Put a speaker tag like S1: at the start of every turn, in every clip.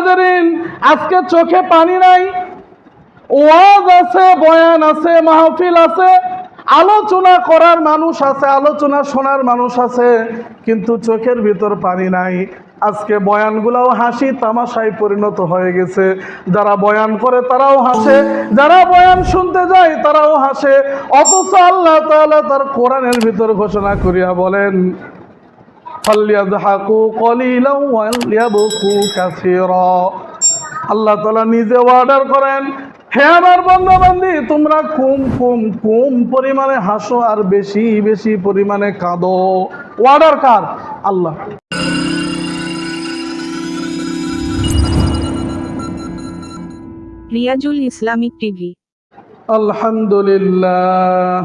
S1: হাজারিন, আজকে চোখে পানি নাই। ওয়াজ আছে, বয়ান আছে, মাহফিল আছে, আলোচনা করার মানুষ আছে, আলোচনা শোনার মানুষ আছে, কিন্তু চোখের ভিতর পানি নাই। আজকে বয়ানগুলাও হাসি, তামাশায় পরিণত হয়ে গেছে। যারা বয়ান করে তারাও হাসে, যারা বয়ান শুনতে যায় তারাও হাসে। অথচ আল্লাহ তাআলা তার কোরআনের ভিতর ঘোষণা করিয়া বলেন ফাল্লিয়াযহাকু কলিলাও আল্লাহ নিজে অর্ডার করেন হে আমার বন্ধবান্ধী তোমরা কুম কুম কুম পরিমাণে হাসো আর বেশি বেশি পরিমাণে কাঁদো। অর্ডার কার? আল্লাহ।
S2: Riyazul Islamic
S1: TV. আলহামদুলিল্লাহ।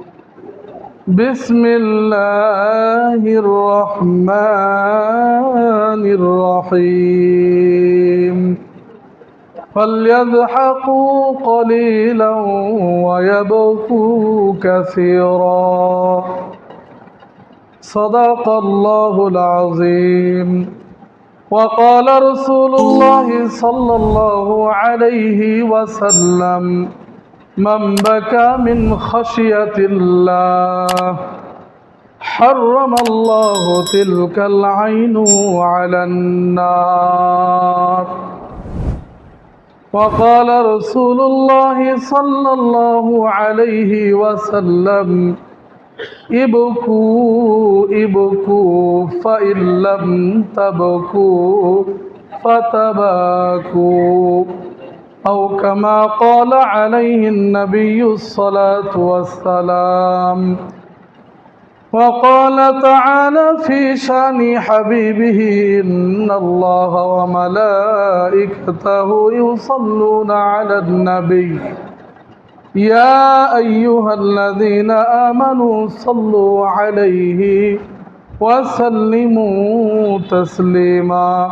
S1: بسم الله الرحمن الرحيم. فليضحكوا قليلا ويبكوا كثيرا. صدق الله العظيم. وقال رسول الله صلى الله عليه وسلم من بكى من خشية الله حرم الله تلك العين على النار وقال رسول الله صلى الله عليه وسلم ابكوا ابكوا فإن لم تبكوا فتباكوا أو كما قال عليه النبي الصلاة والسلام. وقال تعالى في شأن حبيبه إن الله وملائكته يصلون على النبي. يا أيها الذين آمنوا صلوا عليه وسلموا تسليما.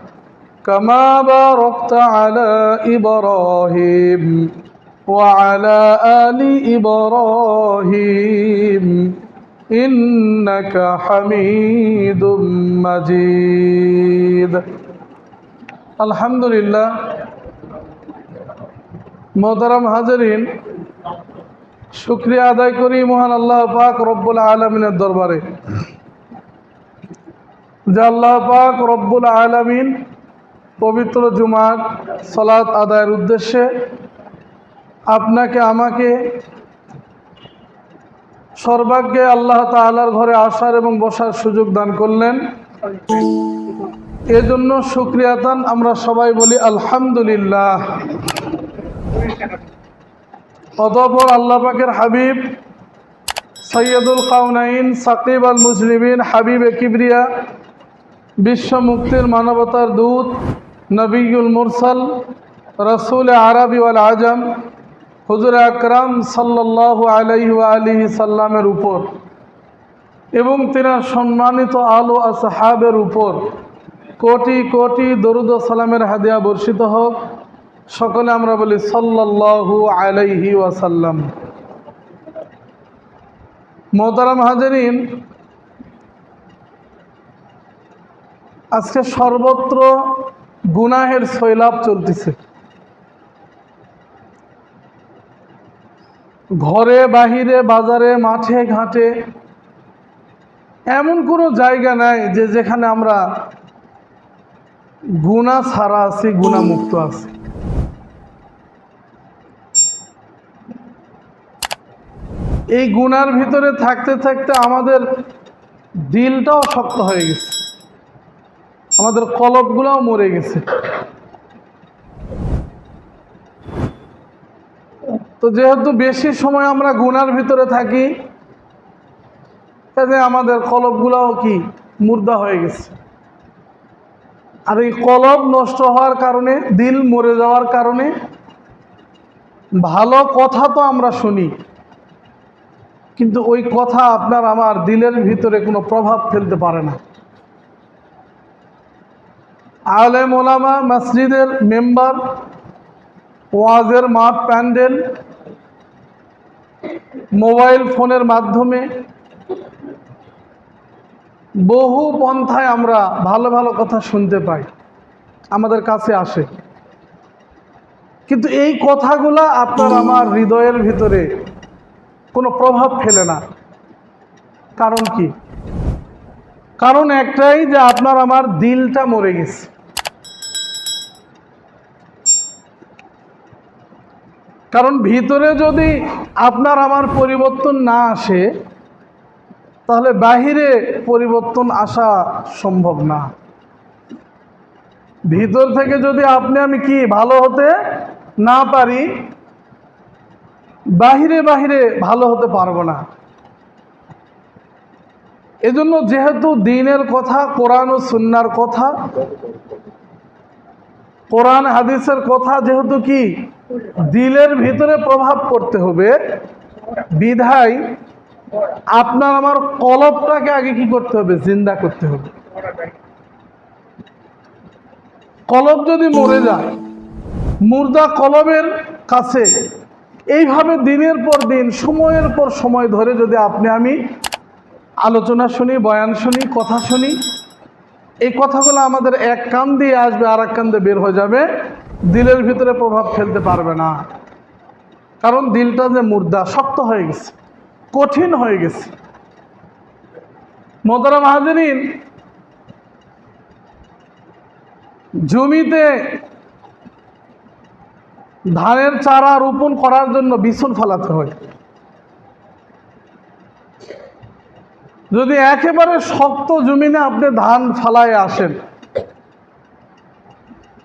S1: كما باركت على إبراهيم وعلى آل إبراهيم إنك حميد مجيد الحمد لله মোহতারাম হাজারিন শুক্রিয়া আদায় করি মহান আল্লাহ পাক রব্বুল আলমিনের দরবারে যে আল্লাহ পাক রব্বুল আলমিন পবিত্র জুমার সলাৎ আদায়ের উদ্দেশ্যে আপনাকে, আমাকে সর্বাগ্যে আল্লাহ তালার ঘরে আসার এবং বসার সুযোগ দান করলেন। এজন্য সুক্রিয়াতান আমরা সবাই বলি আলহামদুলিল্লাহ। অতপর আল্লাহ পাকের হাবিব সৈয়দুল কাউনাইন, সাকিব আল মুসলিমিন হাবিব কিবরিয়া, বিশ্ব মুক্তির মানবতার দূত নবীল মুরসাল, রসুল আরবি ওয়াল আজম, হুজুর আকরাম সাল্লাহ আলহি আলিহি সাল্লামের উপর এবং তিনার সম্মানিত আলো আসহাবের উপর কোটি কোটি দরুদ সালামের হাদিয়া বর্ষিত হোক। সকলে আমরা বলি সাল্লাল্লাহু আলাইহি ওয়াসাল্লাম মোহতারাম হাজারিন, আজকে সর্বত্র গুনাহের সৈলাভ চলতেছে। ঘরে, বাহিরে, বাজারে, মাঠে, ঘাটে এমন কোনো জায়গা নাই যে যেখানে আমরা গুণা ছাড়া আছি গুণামুক্ত আছি। এই গুনার ভিতরে থাকতে থাকতে আমাদের দিলটাও শক্ত হয়ে গেছে। আমাদের কলবগুলোও মরে গেছে। তো যেহেতু বেশি সময় আমরা গুনার ভিতরে থাকি কাজে আমাদের কলবগুলোও কি মুর্দা হয়ে গেছে। আর এই কলব নষ্ট হওয়ার কারণে, দিল মরে যাওয়ার কারণে ভালো কথা তো আমরা শুনি, কিন্তু ওই কথা আপনার আমার দিলের ভিতরে কোনো প্রভাব ফেলতে পারে না। আলেম মোলামা মসজিদের মেম্বার, ওয়াজের মাঠ প্যান্ডেল, মোবাইল ফোনের মাধ্যমে বহু পন্থায় আমরা ভালো ভালো কথা শুনতে পাই, আমাদের কাছে আসে। কিন্তু এই কথাগুলা আপনার আমার হৃদয়ের ভিতরে কোনো প্রভাব ফেলে না। কারণ কি? কারণ একটাই যে আপনার আমার দিলটা মরে গেছে। কারণ ভিতরে যদি আপনার আমার পরিবর্তন না আসে, তাহলে বাহিরে পরিবর্তন আসা সম্ভব না। ভিতর থেকে যদি আপনি আমি কি ভালো হতে না পারি, বাহিরে বাহিরে ভালো হতে পারব না। এজন্য যেহেতু দিনের কথা, কোরআন ও সুন্নার কথা, কোরআন হাদিসের কথা যেহেতু কি? দিলের ভিতরে প্রভাব করতে হবে। বিধায় আপনার আমার কলবটাকে আগে কি করতে হবে? জিন্দা করতে হবে। কলব যদি মরে যায়, মুর্দা কলবের কাছে, এইভাবে দিনের পর দিন, সময়ের পর সময় ধরে যদি আপনি আমি আলোচনা শুনি, বয়ান শুনি, কথা শুনি। এই কথাগুলো আমাদের এক কান দিয়ে আসবে আর এক কান দিয়ে বের হয়ে যাবে। দিলের ভিতরে প্রভাব ফেলতে পারবে না। কারণ দিলটা যে মুর্দা, শক্ত হয়ে গেছে, কঠিন হয়ে গেছে। মোতারা মাহাজরিন জমিতে ধানের চারা রোপণ করার জন্য বিছন ফেলাতে হয়। যদি একেবারে শক্ত জমিনে আপনি ধান ফালায় আসেন,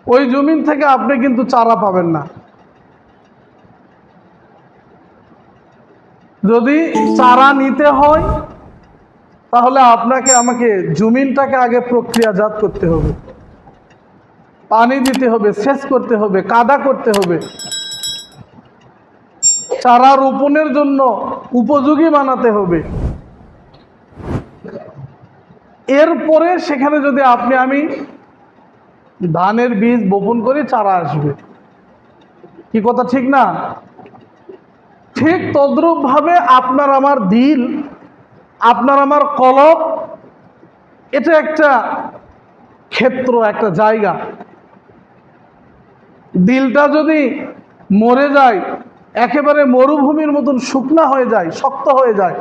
S1: ওই জমিন থেকে আপনি কিন্তু চারা পাবেন না। যদি চারা নিতে হয়, তাহলে আপনাকে, আমাকে জমিনটাকে আগে প্রক্রিয়াজাত করতে হবে। পানি দিতে হবে, সেচ করতে হবে, কাদা করতে হবে। চারা রোপণের জন্য উপযোগী বানাতে হবে। এরপরে সেখানে যদি আপনি, আমি ধানের বীজ বপন করে, চারা আসবে। কি কথা, ঠিক না? ঠিক তদ্রূপভাবে আপনার আমার দিল, আপনার আমার কলব, এটা একটা ক্ষেত্র, একটা জায়গা। দিলটা যদি মরে যায়, একেবারে মরুভূমির মতন শুকনা হয়ে যায়, শক্ত হয়ে যায়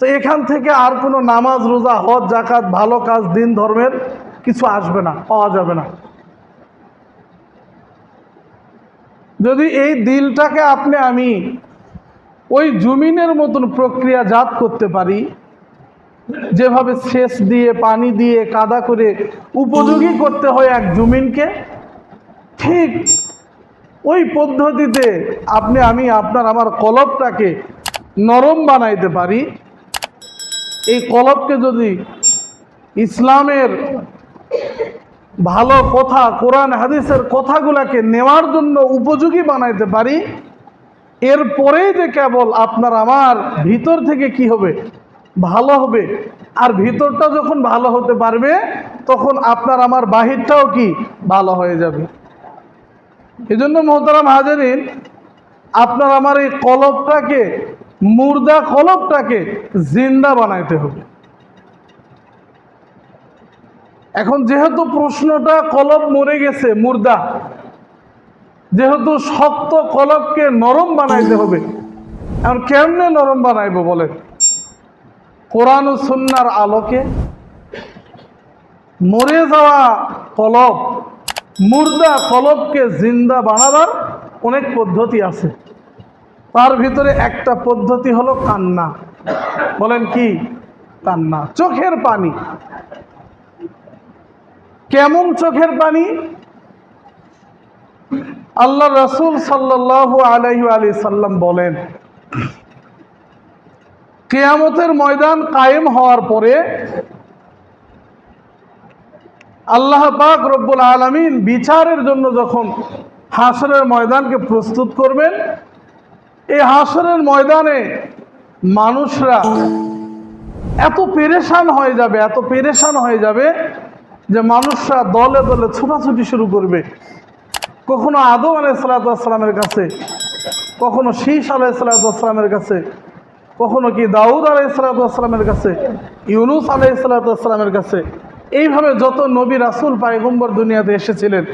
S1: তো এখান থেকে আর কোনো নামাজ, রোজা, হজ জাকাত ভালো কাজ, দিন, ধর্মের কিছু আসবে না, পাওয়া যাবে না। যদি এই দিলটাকে আপনি, আমি ওই জমিনের মতন প্রক্রিয়াজাত করতে পারি, যেভাবে সেচ দিয়ে, পানি দিয়ে, কাদা করে উপযোগী করতে হয় এক জমিনকে, ঠিক ওই পদ্ধতিতে আপনি, আমি আপনার, আমার কলবটাকে নরম বানাইতে পারি এই কলবকে যদি ইসলামের ভালো কথা, কোরআন, হাদিসের কথাগুলাকে নেওয়ার জন্য উপযোগী বানাইতে পারি এরপরেই যে কেবল আপনার আমার ভিতর থেকে কি হবে? ভালো হবে। আর ভিতরটা যখন ভালো হতে পারবে, তখন আপনার আমার বাহিরটাও কি? ভালো হয়ে যাবে। এই জন্য মোহতারাম হাজারিন, আপনার আমার এই কলবটাকে মুর্দা কলবটাকে জিন্দা বানাইতে হবে। এখন যেহেতু প্রশ্নটা কলব মরে গেছে, মুর্দা, যেহেতু শক্ত কলবকে নরম বানাইতে হবে, এখন কেমনে নরম বানাইবো বলে কোরআন ও সুন্নার আলোকে মরে যাওয়া কলব, মুর্দা কলবকে জিন্দা বানাবার অনেক পদ্ধতি আছে। তার ভিতরে একটা পদ্ধতি হলো কান্না। বলেন কি? কান্না। চোখের পানি। কেমন চোখের পানি? আল্লাহ রসুল সাল্লাহ আলাইহি আলি সাল্লাম বলেন, কেয়ামতের ময়দান কায়েম হওয়ার পরে আল্লাহ পাক রব্বুল আলমিন বিচারের জন্য যখন হাসরের ময়দানকে প্রস্তুত করবেন এই হাসরের ময়দানে মানুষরা এত পেরেশান হয়ে যাবে, এত পেরেশান হয়ে যাবে যে মানুষরা দলে দলে ছোটাছুটি শুরু করবে। কখনো আদম আলাইসালামের কাছে, কখনো শীষ আলাইসালামের কাছে, কখনো কি দাউদ আলাইসালামের কাছে, ইউনুস আলাইসালামের কাছে। এইভাবে যত নবী রাসুল, পায়গম্বর দুনিয়াতে এসেছিলেন,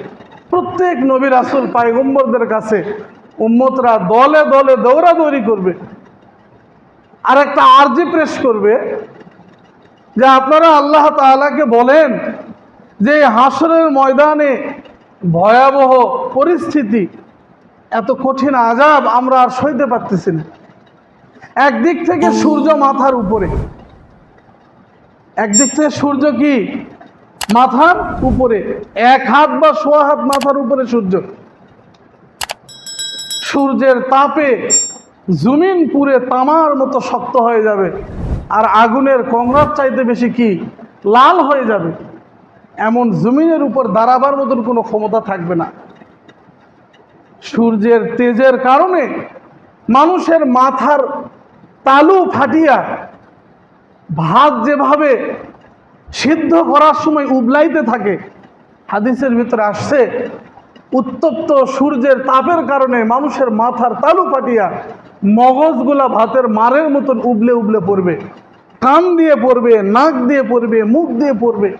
S1: প্রত্যেক নবী রাসুল পায়গম্বরদের কাছে উম্মতরা দলে দলে দৌড়াদৌড়ি করবে। আর একটা আর্জি প্রেস করবে যে আপনারা আল্লাহ তাআলাকে বলেন যে হাসরের ময়দানে ভয়াবহ পরিস্থিতি, এত কঠিন আজাব আমরা আর সইতে পারতেছি না। একদিক থেকে সূর্য মাথার উপরে। একদিক থেকে সূর্য কি? মাথার উপরে। এক হাত বা সোয়া হাত মাথার উপরে সূর্য। সূর্যের তাপে জমিন পুরে তামার মতো শক্ত হয়ে যাবে। আর আগুনের কংরাত চাইতে বেশি কি? লাল হয়ে যাবে। এমন জমিনের উপর দাঁড়াবার মতন কোনো ক্ষমতা থাকবে না। সূর্যের তেজের কারণে মানুষের মাথার তালু ফাটিয়া ভাত যেভাবে সিদ্ধ করার সময় উবলাইতে থাকে, হাদিসের ভিতরে আসছে উত্তপ্ত সূর্যের তাপের কারণে মানুষের মাথার তালু ফাটিয়া মগজগুলা ভাতের মারের মতন উবলে উবলে পড়বে। কান দিয়ে পড়বে, নাক দিয়ে পড়বে, মুখ দিয়ে পড়বে।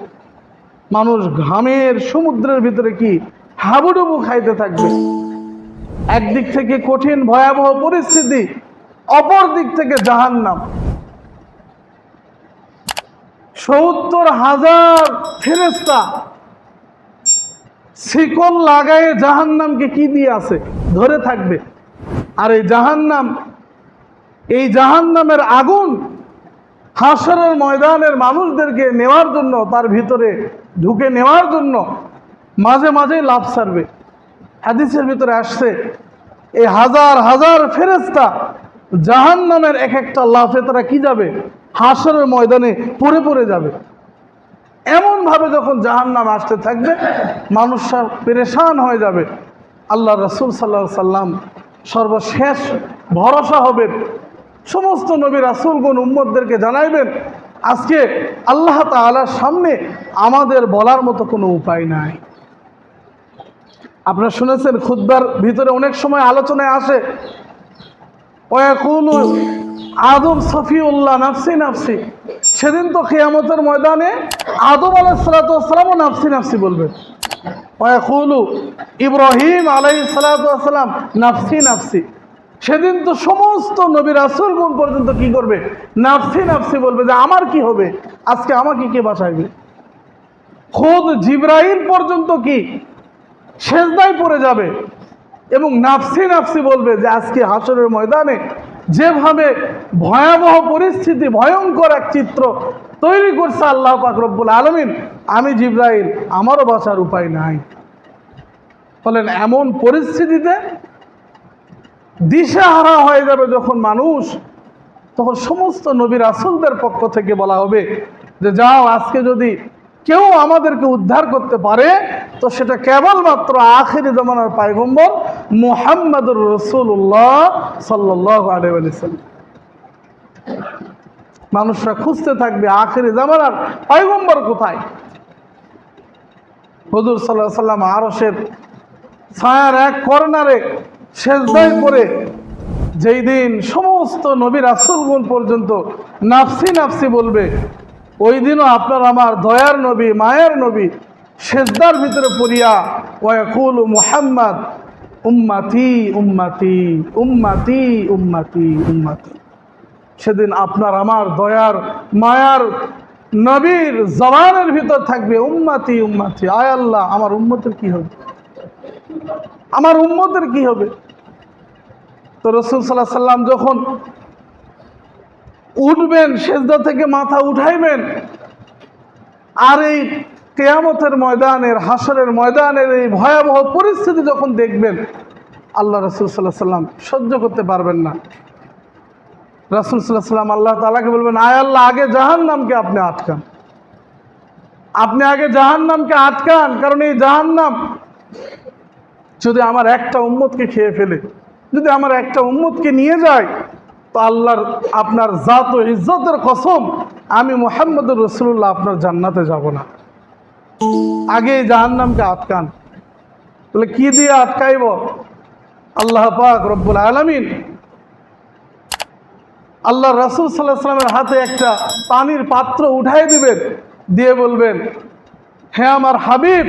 S1: মানুষ ঘামের সমুদ্রের ভিতরে কি হাবুডুবু খাইতে থাকবে? একদিক থেকে কঠিন ভয়াবহ পরিস্থিতি, অপর দিক থেকে জাহান্নাম। সত্তর হাজার ফেরেস্তা শিকল লাগায়ে জাহান্নামকে কি দিয়ে আছে? ধরে থাকবে। আর এই জাহান্নাম, এই জাহান্নামের আগুন হাসরের ময়দানের মানুষদেরকে নেওয়ার জন্য, তার ভিতরে ঢুকে নেওয়ার জন্য মাঝে মাঝে লাভ সারবে হাদিসের ভিতরে আসছে এই হাজার হাজার ফেরেস্তা জাহান নামের এক একটা লাফে তারা কি যাবে? হাসরের ময়দানে পড়ে পড়ে যাবে। এমনভাবে যখন জাহান নাম আসতে থাকবে, মানুষরা পেরেশান হয়ে যাবে। আল্লাহ রসুল সাল্লা সাল্লাম সর্বশেষ ভরসা হবেন। সমস্ত নবী রাসুলগুন উম্মদদেরকে জানাইবেন, আজকে আল্লাহ তাআলার সামনে আমাদের বলার মতো কোনো উপায় নাই। আপনারা শুনেছেন খুদ্বার ভিতরে অনেক সময় আলোচনায় আসে ওয়াকুলু আদম সফিউল্লাহ নাফসি নাফসি। সেদিন তো খেয়ামতের ময়দানে আদম আলাইসালাতামও নাফসি নাফসি বলবেন ওয়াকুলু ইব্রাহিম আলাই সালাতাম নাফসি নাফসি। সেদিন তো সমস্ত নবী রাসুল গুণ পর্যন্ত কি করবে? নাফসি নাফসি বলবে যে আমার কি হবে? আজকে আমাকে কে বাঁচাইবে? খোদ জিব্রাহিম পর্যন্ত কি? সেজদায় পড়ে যাবে। এবং নাফসি নাফসি বলবে যে আজকে হাসরের ময়দানে যেভাবে ভয়াবহ পরিস্থিতি, ভয়ঙ্কর এক চিত্র তৈরি করছে আল্লাহ পাক রব্বুল আলমিন, আমি জিব্রাইল, আমারও বাঁচার উপায় নাই। বলেন, এমন পরিস্থিতিতে দিশাহারা হয়ে যাবে যখন মানুষ, তখন সমস্ত নবীর আসলদের পক্ষ থেকে বলা হবে যে, যাও, আজকে যদি কেউ আমাদেরকে উদ্ধার করতে পারে, তো সেটা কেবলমাত্র আখেরি জমানার পায়গম্বর মুহাম্মদুর রসুল্লাহ সাল্লাহ মানুষরা খুঁজতে থাকবে আখেরি জামানার পায়গম্বর কোথায়? হজুর সাল্লাহ সাল্লাম আরসের ছায়ার এক কর্নারে সেজদায় পরে যেই দিন সমস্ত নবী রাসুলগুন পর্যন্ত নাফসি নাফসি বলবে, ওই দিনও আপনার আমার দয়ার নবী, মায়ের নবী, সেজদার ভিতরে পড়িয়া ওয়াকুল মুহাম্মদ উম্মাতি উম্মাতি উম্মাতি উম্মাতি উম্মাতি। সেদিন আপনার আমার দয়ার, মায়ার নবীর জবানের ভিতর থাকবে উম্মাতি উম্মাতি। আয় আল্লাহ, আমার উম্মতের কি হবে? আমার উম্মতের কি হবে? তো রসুল সাল্লাহ সাল্লাম যখন উঠবেন, সেজদা থেকে মাথা উঠাইবেন, আর এই কেয়ামতের ময়দানের হাসরের ময়দানের এই ভয়াবহ পরিস্থিতি যখন দেখবেন আল্লাহ রসুল সাল্লাহ সাল্লাম সহ্য করতে পারবেন না। রাসুল সাল্লাহ সাল্লাম আল্লাহ তালাকে বলবেন, আয় আল্লাহ, আগে জাহান নামকে আপনি আটকান। আপনি আগে জাহান নামকে আটকান, কারণ এই জাহান নাম যদি আমার একটা উম্মতকে খেয়ে ফেলে, যদি আমার একটা উম্মতকে নিয়ে যায়, তো আল্লাহর, আপনার জাত ও ইজ্জতের কসম, আমি মোহাম্মদ রসুল্লাহ আপনার জান্নাতে যাব না। আগে এই জাহান্নামকে আটকান। তাহলে কি দিয়ে আটকাইব? আল্লাহ পাক রব্বুল আলমিন আল্লাহ রাসুল সাল্লাহ সাল্লামের হাতে একটা পানির পাত্র উঠাই দিবেন, দিয়ে বলবেন হ্যাঁ আমার হাবিব,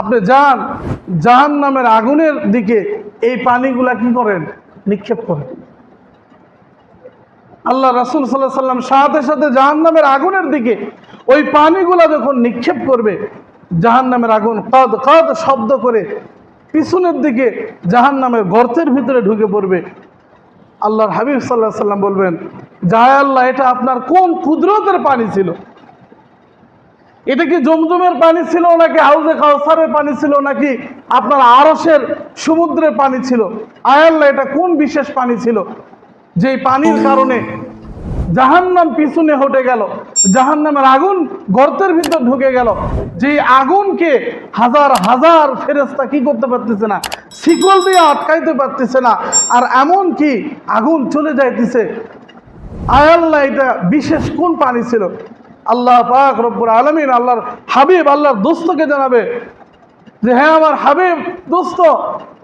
S1: আপনি যান জাহান নামের আগুনের দিকে এই পানিগুলা কি করেন? নিক্ষেপ করেন। আল্লাহ রাসুল সাল্লাহ সাল্লাম সাথে সাথে জাহান নামের আগুনের দিকে ওই পানিগুলা যখন নিক্ষেপ করবে জাহান নামের আগুন কদ কদ শব্দ করে পিছনের দিকে জাহান নামের গর্তের ভিতরে ঢুকে পড়বে। আল্লাহর হাবিব সাল্লাহ সাল্লাম বলবেন জায় আল্লাহ এটা আপনার কোন কুদরতের পানি ছিল? এটা কি জমজমের পানি ছিল নাকি হাউজে কাউসারের পানি ছিল নাকি আপনার আরসের সমুদ্রের পানি ছিল? আয়াল্লাহ এটা কোন বিশেষ পানি ছিল? যে পানির কারণে জাহান্নাম পিছনে হটে গেল। জাহান্নামের আগুন গর্তের ভিতর ঢুকে গেল। যে আগুনকে হাজার হাজার ফেরেস্তা কি করতে পারতেছে না? শিকল দিয়ে আটকাইতে পারতেছে না। আর এমন কি আগুন চলে যাইতেছে। আয়াল্লাহ এটা বিশেষ কোন পানি ছিল? আল্লাহ পাক রব্বুর আলমিন আল্লাহর হাবিব, আল্লাহর দোস্তকে জানাবে যে হ্যাঁ আমার হাবিব, দোস্ত,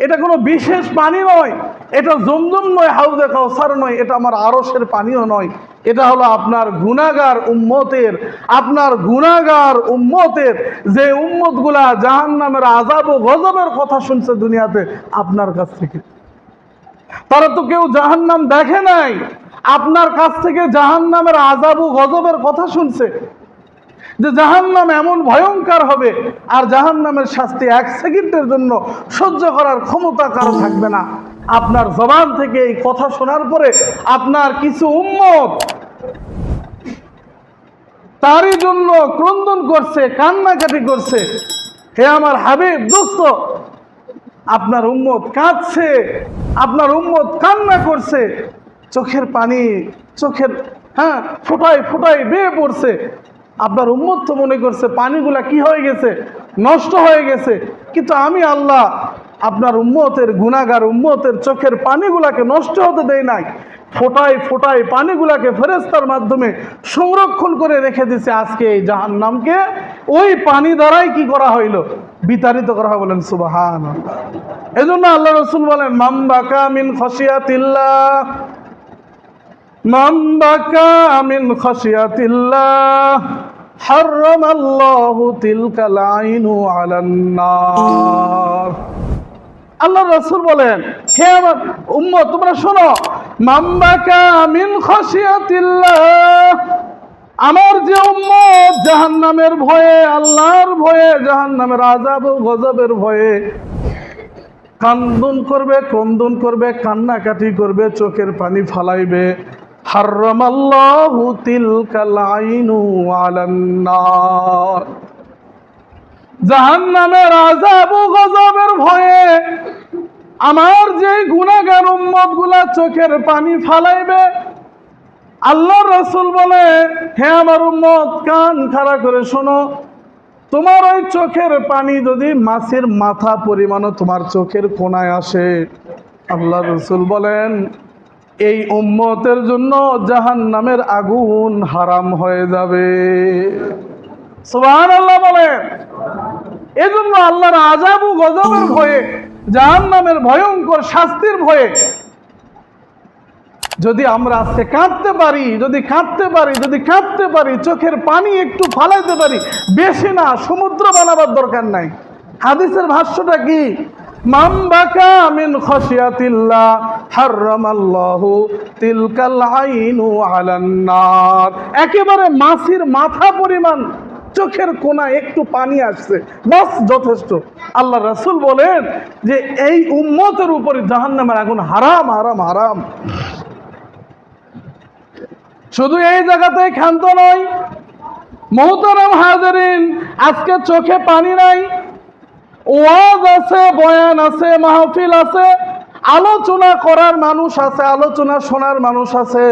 S1: এটা কোনো বিশেষ পানি নয়। এটা জমজম নয়, হাউজে কাউসার নয়, এটা আমার আরসের পানিও নয়। এটা হলো আপনার গুণাগার উম্মতের, আপনার গুণাগার উম্মতের। যে উম্মতগুলা জাহান নামের আজাব ও গজবের কথা শুনছে দুনিয়াতে, আপনার কাছ থেকে। তারা তো কেউ জাহান্নাম দেখে নাই। আপনার কাছ থেকে জাহান্নামের আজাবু গজবের কথা শুনছে। যে জাহান্নাম এমন ভয়ঙ্কর হবে, আর জাহান্নামের শাস্তি এক সেকেন্ডের জন্য সহ্য করার ক্ষমতা কারও থাকবে না। আপনার জবান থেকে এই কথা শোনার পরে আপনার কিছু উম্মত তারই জন্য ক্রন্দন করছে, কান্নাকাটি করছে। হে আমার হাবিব, দোস্ত, আপনার উম্মত কাঁদছে, আপনার উম্মত কান্না করছে। চোখের পানি, চোখের হ্যাঁ ফোটাই ফোটাই বেয়ে পড়ছে। আপনার উম্মত তো মনে করছে, পানিগুলা কি হয়ে গেছে? নষ্ট হয়ে গেছে। কিন্তু আমি আল্লাহ আপনার উম্মতের গুণাগার উম্মতের চোখের পানিগুলাকে নষ্ট হতে দেয় নাই। ফোটাই ফোটাই পানিগুলাকে ফেরেস্তার মাধ্যমে সংরক্ষণ করে রেখে দিছে আজকে এই জাহান নামকে ওই পানি দ্বারাই কি করা হইল? বিতাড়িত করা হয় বলেন সুবাহান এজন্য আল্লাহ রসুল বলেন মাম্বাকা মিন খসিয়াতিল্লাহ মাম্বাকা মিন খসিয়াতিল্লাহ حرم الله تلك العين على النار আল্লাহ রসুল বলেন হে আমার উম্মত তোমরা শোনো মাম্বাকা মিন খসিয়াতিল্লাহ আমার যে উম্মত জাহান্নামের ভয়ে আল্লাহর ভয়ে জাহান্নামের আজাব ও গজবের ভয়ে কান্দন করবে ক্রন্দন করবে কান্নাকাটি করবে চোখের পানি ফালাইবে গজবের ভয়ে আমার যে গুণাগার উম্মতগুলা চোখের পানি ফালাইবে আল্লাহ রসুল বলে, হে আমার উম্মত, কান খাড়া করে শোনো। তোমার ওই চোখের পানি যদি মাছের মাথা পরিমাণও তোমার চোখের কোনায় আসে। আল্লাহ রসুল বলেন এই উম্মতের জন্য জাহান নামের আগুন হারাম হয়ে যাবে। সুবাহ আল্লাহ বলেন। এজন্য আল্লাহর আজাবু গজবের ভয়ে জাহান নামের ভয়ঙ্কর শাস্তির ভয়ে, যদি আমরা আজকে কাঁদতে পারি, যদি কাঁদতে পারি, যদি কাঁদতে পারি, চোখের পানি একটু ফালাইতে পারি, বেশি না, সমুদ্র বানাবার দরকার নাই। হাদিসের ভাষ্যটা কি? একেবারে মাছির মাথা পরিমাণ, চোখের কোনা একটু পানি আসছে। বাস, যথেষ্ট। আল্লাহ রাসূল বলেন যে, এই উম্মতের উপরে জাহান্নামের আগুন হারাম হারাম হারাম। শুধু এই জায়গাতে ক্ষান্ত নয়, মোহতারাম হাজারিন, আজকে চোখে পানি নাই ওয়াজ আছে, বয়ান আছে, মাহফিল আছে, আলোচনা করার মানুষ আছে, আলোচনা শোনার মানুষ আছে,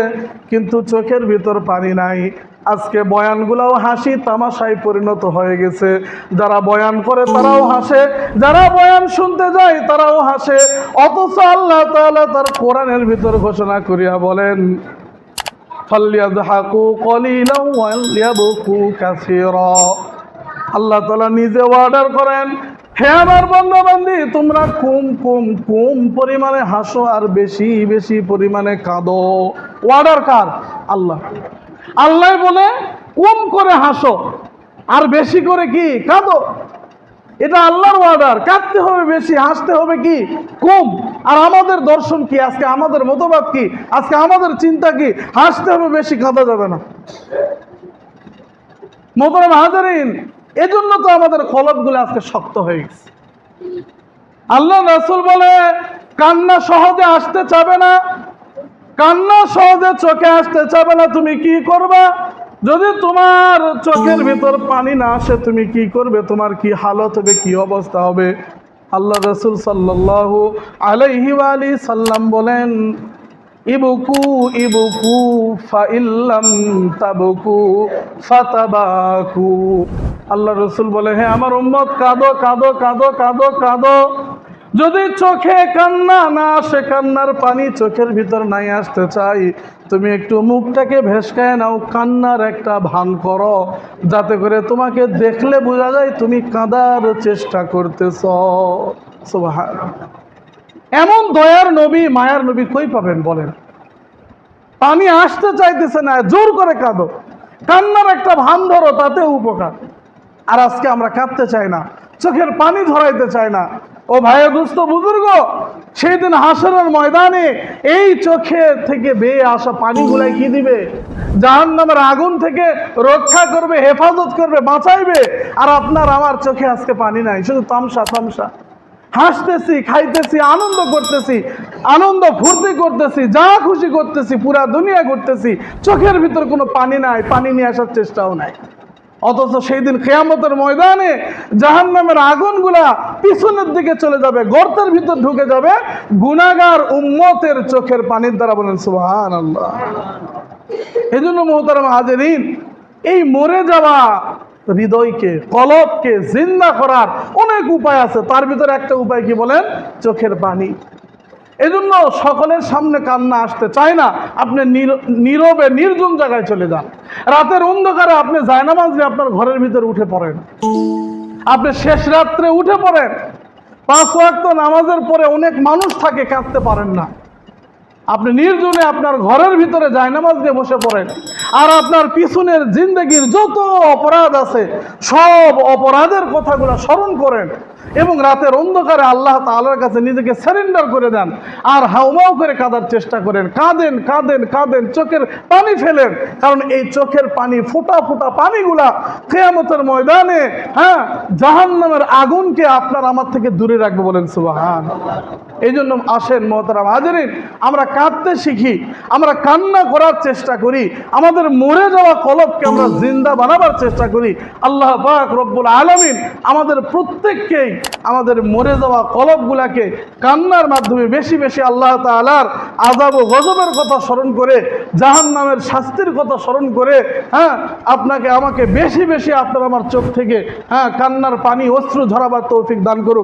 S1: কিন্তু চোখের ভিতর পানি নাই। আজকে বয়ানগুলাও হাসি, তামাশায় পরিণত হয়ে গেছে। যারা বয়ান করে, তারাও হাসে। যারা বয়ান শুনতে যায়, তারাও হাসে। অথচ আল্লাহ তাআলা তার কোরআনের ভিতর ঘোষণা করিয়া বলেন আল্লাহ তাআলা নিজে অর্ডার করেন হে আমার বন্ধুবান্ধি, তোমরা কম কম কম পরিমাণে হাসো আর বেশি বেশি পরিমাণে কাঁদো। ওয়ার্ডার কার? আল্লাহ। আল্লাহ বলে, কম করে হাসো আর বেশি করে কি? কাঁদো। এটা আল্লাহর অর্ডার কাঁদতে হবে বেশি, হাসতে হবে কি? কম। আর আমাদের দর্শন কি? আজকে আমাদের মতবাদ কি? আজকে আমাদের চিন্তা কি? হাসতে হবে বেশি, কাঁদা যাবে না। মোহতরম হাজারিন এজন্য তো আমাদের কলবগুলো আজকে শক্ত হয়ে গেছে। আল্লাহ রাসূল বলে, কান্না সহজে আসতে চাবে না, কান্না সহজে চোখে আসতে চাবে না, তুমি কি করবা? যদি তোমার চোখের ভিতর পানি না আসে, তুমি কি করবে? তোমার কি হালত হবে, কি অবস্থা হবে? আল্লাহ রসুল সাল্লাল্লাহু আলাইহি আলি সাল্লাম বলেন ইবুকু ইবুকু, ফাইল্লাম তাবুকু, ফাতাবাকু। আল্লাহ রসুল বলে হ্যাঁ আমার উম্মত, কাঁদো কাঁদো কাঁদো কাঁদো কাঁদো। যদি চোখে কান্না না আসে, কান্নার পানি চোখের ভিতর নাই আসতে চাই। তুমি একটু মুখটাকে ভেসকায় নাও, কান্নার একটা ভান করো। যাতে করে তোমাকে দেখলে বোঝা যায় তুমি কাঁদার চেষ্টা করতেছ। সুবহান এমন দয়ার নবী, মায়ার নবী কই পাবেন বলেন? পানি আসতে চাইতেছে না, জোর করে কাঁদো। কান্নার একটা ভান ধরো তাতে উপকার। আর আজকে আমরা কাঁদতে চাই না, চোখের পানি ধরাইতে চাই না। ও ভাই দুস্থ বুজুর্গ সেই দিন হাসরের ময়দানে এই চোখে থেকে বেয়ে আসা পানিগুলাই কি দিবে? জাহান নামের আগুন থেকে রক্ষা করবে, হেফাজত করবে, বাঁচাইবে। আর আপনার, আমার চোখে আজকে পানি নাই, শুধু তামসা তামসা। হাসতেছি, খাইতেছি, আনন্দ করতেছি, আনন্দ ফুর্তি করতেছি, যা খুশি করতেছি, পুরা দুনিয়া করতেছি চোখের ভিতর কোনো পানি নাই, পানি নিয়ে আসার চেষ্টাও নাই। অথচ সেই দিন খেয়ামতের ময়দানে জাহান নামের আগুনগুলা পিছনের দিকে চলে যাবে, গর্তের ভিতর ঢুকে যাবে গুনাগার উম্মতের চোখের পানির দ্বারা বলেন সুহান আল্লাহ এই জন্য মোহতারাম হাজেরিন, এই মরে যাওয়া হৃদয়কে, কলবকে জিন্দা করার অনেক উপায় আছে। তার ভিতরে একটা উপায় কি বলেন? চোখের পানি। এজন্য সকলের সামনে কান্না আসতে চায় না। আপনি নীর- নীরবে, নির্জন জায়গায় চলে যান। রাতের অন্ধকারে আপনি জায়নামাজ নিয়ে আপনার ঘরের ভিতরে উঠে পড়েন। আপনি শেষ রাত্রে উঠে পড়েন। পাঁচ ওয়াক্ত নামাজের পরে অনেক মানুষ থাকে, কাঁদতে পারেন না। আপনি নির্জনে আপনার ঘরের ভিতরে জায়নামাজ নিয়ে বসে পড়েন। আর আপনার পিছনের জিন্দগির যত অপরাধ আছে, সব অপরাধের কথাগুলো স্মরণ করেন এবং রাতের অন্ধকারে আল্লাহ তাআলার কাছে নিজেকে সারেন্ডার করে দেন আর হাউমাউ করে কাঁদার চেষ্টা করেন। কাঁদেন কাঁদেন কাঁদেন, চোখের পানি ফেলেন। কারণ এই চোখের পানি, ফোটা ফোটা পানিগুলা কেয়ামতের ময়দানে হ্যাঁ জাহান্নামের আগুনকে আপনার আমার থেকে দূরে রাখবে বলেন সুবাহান এই জন্য আসেন মহতারাম হাজারিন, আমরা কাঁদতে শিখি, আমরা কান্না করার চেষ্টা করি, আমাদের মরে যাওয়া কলবকে আমরা জিন্দা বানাবার চেষ্টা করি। আল্লাহ পাক রব্বুল আলমিন আমাদের প্রত্যেককেই আমাদের মরে যাওয়া কলবগুলাকে কান্নার মাধ্যমে বেশি বেশি আল্লাহ তালার আজাব ও গজবের কথা স্মরণ করে জাহান নামের শাস্তির কথা স্মরণ করে হ্যাঁ আপনাকে আমাকে বেশি বেশি আপনার আমার চোখ থেকে হ্যাঁ কান্নার পানি, অশ্রু ঝরাবার তৌফিক দান করুক।